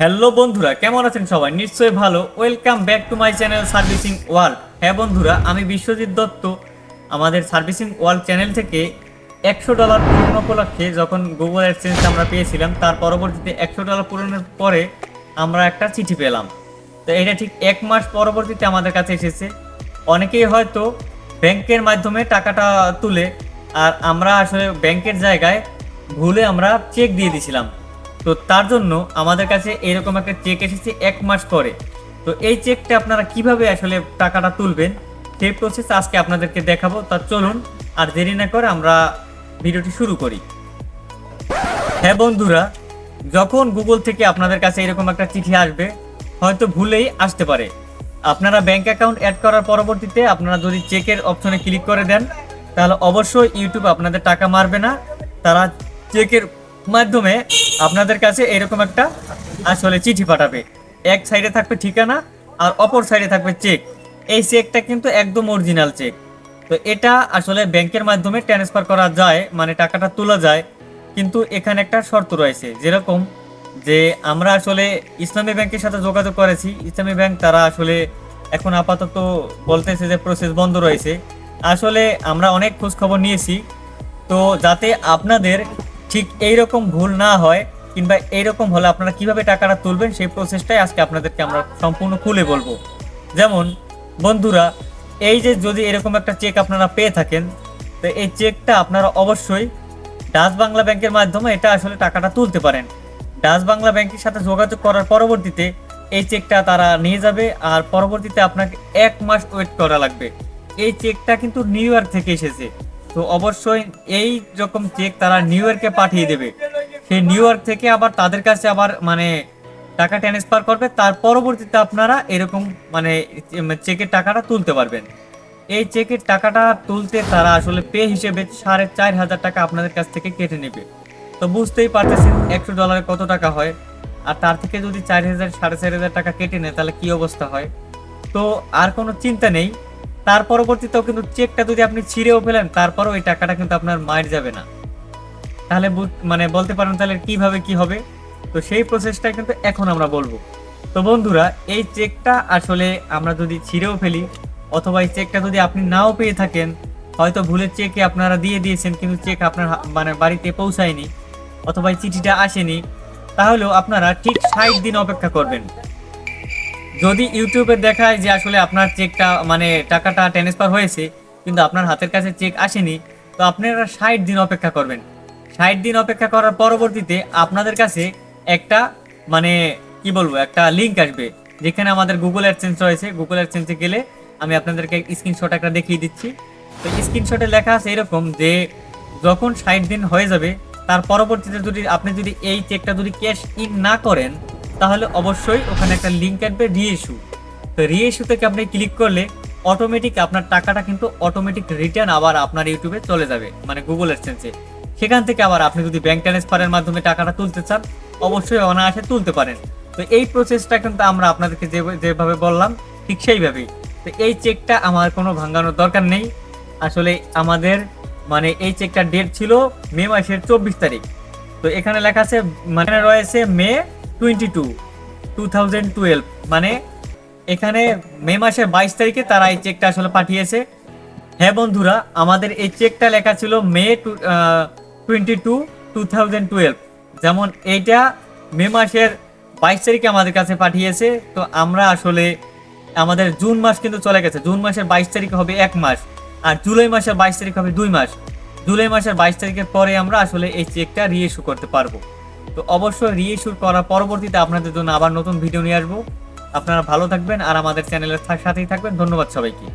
Hello বন্ধুরা, কেমন আছেন সবাই? নিশ্চয়ই ভালো। Welcome back to my channel servicing world হ্যাঁ বন্ধুরা, আমি বিশ্বজিৎ দত্ত। আমাদের সার্ভিসিং ওয়ার্ল্ড চ্যানেল থেকে একশো ডলার পূরণ উপলক্ষে যখন গুগল অ্যাডসেন্স আমরা পেয়েছিলাম, তার পরবর্তীতে একশো ডলার পূরণের পরে আমরা একটা চিঠি পেলাম। তো এটা ঠিক এক মাস পরবর্তীতে আমাদের কাছে এসেছে। অনেকেই হয়তো ব্যাংকের মাধ্যমে টাকাটা তুলে, আর আমরা আসলে ব্যাংকের জায়গায় ভুলে আমরা চেক দিয়ে দিয়েছিলাম। তো তার জন্য আমাদের কাছে এরকম একটা চেক এসেছে এক মাস পরে। তো এই চেকটা আপনারা কীভাবে আসলে টাকাটা তুলবেন, সেই প্রসেস আজকে আপনাদেরকে দেখাবো। তা চলুন, আর দেরি না করে আমরা ভিডিওটি শুরু করি। হ্যাঁ বন্ধুরা, যখন গুগল থেকে আপনাদের কাছে এরকম একটা চিঠি আসবে, হয়তো ভুলেই আসতে পারে। আপনারা ব্যাংক অ্যাকাউন্ট অ্যাড করার পরবর্তীতে আপনারা যদি চেকের অপশনে ক্লিক করে দেন, তাহলে অবশ্যই ইউটিউব আপনাদের টাকা মারবে না। তারা চেকের মাধ্যমে আপনাদের কাছে এরকম একটা আসলে চিঠি পাঠাবে। এক সাইডে থাকবে ঠিকানা আর অপর সাইডে থাকবে চেক এই চেকটা কিন্তু একদম অরিজিনাল চেক তো এটা আসলে ব্যাংকের মাধ্যমে ট্রান্সফার করা যায় মানে টাকাটা তোলা যায়। কিন্তু এখানে একটা শর্ত রয়েছে, যেরকম যে আমরা আসলে ইসলামী ব্যাংকের সাথে যোগাযোগ করেছি। ইসলামী ব্যাংক তারা আসলে এখন আপাতত বলতেছে যে প্রসেস বন্ধ রয়েছে। আসলে আমরা অনেক খোঁজ খবর নিয়েছি। তো যাতে আপনাদের ঠিক এই রকম ভুল না হয়, কিংবা এইরকম হলে আপনারা কীভাবে টাকাটা তুলবেন সেই প্রসেসটাই আজকে আপনাদেরকে আমরা সম্পূর্ণ খুলে বলব। যেমন, বন্ধুরা, এই যে যদি এরকম একটা চেক আপনারা পেয়ে থাকেন, তো এই চেকটা আপনারা অবশ্যই ডাচ বাংলা ব্যাংকের মাধ্যমে এটা আসলে টাকাটা তুলতে পারেন। ডাচ বাংলা ব্যাংকের সাথে যোগাযোগ করার পরবর্তীতে এই চেকটা তারা নিয়ে যাবে আর পরবর্তীতে আপনাকে এক মাস ওয়েট করা লাগবে। এই চেকটা কিন্তু নিউ ইয়র্ক থেকে এসেছে। তো অবশ্যই এই রকম চেক তারা নিউ ইয়র্কে পাঠিয়ে দেবে। সেই নিউ ইয়র্ক থেকে আবার তাদের কাছে আবার মানে টাকা ট্রান্সফার করবে, তার পরবর্তীতে আপনারা এরকম মানে চেকের টাকাটা তুলতে পারবেন। এই চেকের টাকাটা তুলতে তারা আসলে পে হিসেবে সাড়ে চার হাজার টাকা আপনাদের কাছ থেকে কেটে নেবে। তো বুঝতেই পারতেছেন একশো ডলারে কত টাকা হয়। আর তার থেকে যদি চার হাজার, সাড়ে চার হাজার টাকা কেটে নেয়, তাহলে কি অবস্থা হয়? তো আর কোনো চিন্তা নেই। তার পরবর্তীতেও কিন্তু চেকটা যদি আপনি ছিঁড়েও ফেলেন, তারপরও ওই টাকাটা কিন্তু আপনার মায়ের যাবে না। তাহলে মানে বলতে পারেন তাহলে কীভাবে কি হবে? তো সেই প্রসেসটা কিন্তু এখন আমরা বলব। তো বন্ধুরা, এই চেকটা আসলে আমরা যদি ছিঁড়েও ফেলি, অথবা এই চেকটা যদি আপনি নাও পেয়ে থাকেন, হয়তো ভুলে চেকে আপনারা দিয়ে দিয়েছেন, কিন্তু চেক আপনার মানে বাড়িতে পৌঁছায়নি, অথবা চিঠিটা আসেনি, তাহলেও আপনারা ঠিক ষাট দিন অপেক্ষা করবেন। যদি ইউটিউবে দেখায় যে আসলে আপনার চেকটা মানে টাকাটা ট্রান্সফার হয়েছে, কিন্তু আপনার হাতের কাছে চেক আসেনি, তো আপনারা ষাট দিন অপেক্ষা করবেন। ষাট দিন অপেক্ষা করার পরবর্তীতে আপনাদের কাছে একটা মানে কি বলব, একটা লিঙ্ক আসবে, যেখানে আমাদের গুগল অ্যাডসেন্স রয়েছে। গুগল অ্যাডসেন্সে গেলে আমি আপনাদেরকে স্ক্রিনশট একটা দেখিয়ে দিচ্ছি। তো স্ক্রিনশটে লেখা আছে এরকম যে, যখন ষাট দিন হয়ে যাবে, তার পরবর্তীতে যদি আপনি যদি এই চেকটা যদি ক্যাশ ইন না করেন তাহলে অবশ্যই ওখানে একটা লিঙ্ক আসবে রিইস্যু তো রিইস্যু থেকে আপনি ক্লিক করলে অটোমেটিক আপনার টাকাটা কিন্তু অটোমেটিক রিটার্ন আবার আপনার ইউটিউবে চলে যাবে মানে গুগল এক্সচেঞ্জে সেখান থেকে আবার আপনি যদি ব্যাংক ট্রান্সফারের মাধ্যমে টাকাটা তুলতে চান, অবশ্যই অনায়াসে তুলতে পারেন। তো এই প্রসেসটা কিন্তু আমরা আপনাদেরকে যে, যেভাবে বললাম, ঠিক সেইভাবেই। তো এই চেকটা আমার কোনো ভাঙানোর দরকার নেই। আসলে আমাদের মানে এই চেকটার ডেট ছিল মে মাসের চব্বিশ তারিখ। তো এখানে লেখা আছে মানে রয়েছে May twenty two two thousand twelve মানে এখানে মে মাসের বাইশ তারিখে তারা এই চেকটা আসলে পাঠিয়েছে। হ্যাঁ বন্ধুরা, আমাদের এই চেকটা লেখা ছিল May two twenty two two thousand twelve যেমন এইটা মে মাসের বাইশ তারিখে আমাদের কাছে পাঠিয়েছে, তো আমরা আসলে আমাদের জুন মাস কিন্তু চলে গেছে। জুন মাসের বাইশ তারিখ হবে এক মাস, আর জুলাই মাসের বাইশ তারিখ হবে দুই মাস। জুলাই মাসের বাইশ তারিখের পরে আমরা আসলে এই চেকটা রিইস্যু করতে পারব। তো অবশ্যই রিইস্যু করার পরবর্তীতে আপনাদের জন্য আবার নতুন ভিডিও নিয়ে আসব। আপনারা ভালো থাকবেন আর আমাদের চ্যানেলের সাথেই থাকবেন। ধন্যবাদ সবাইকে।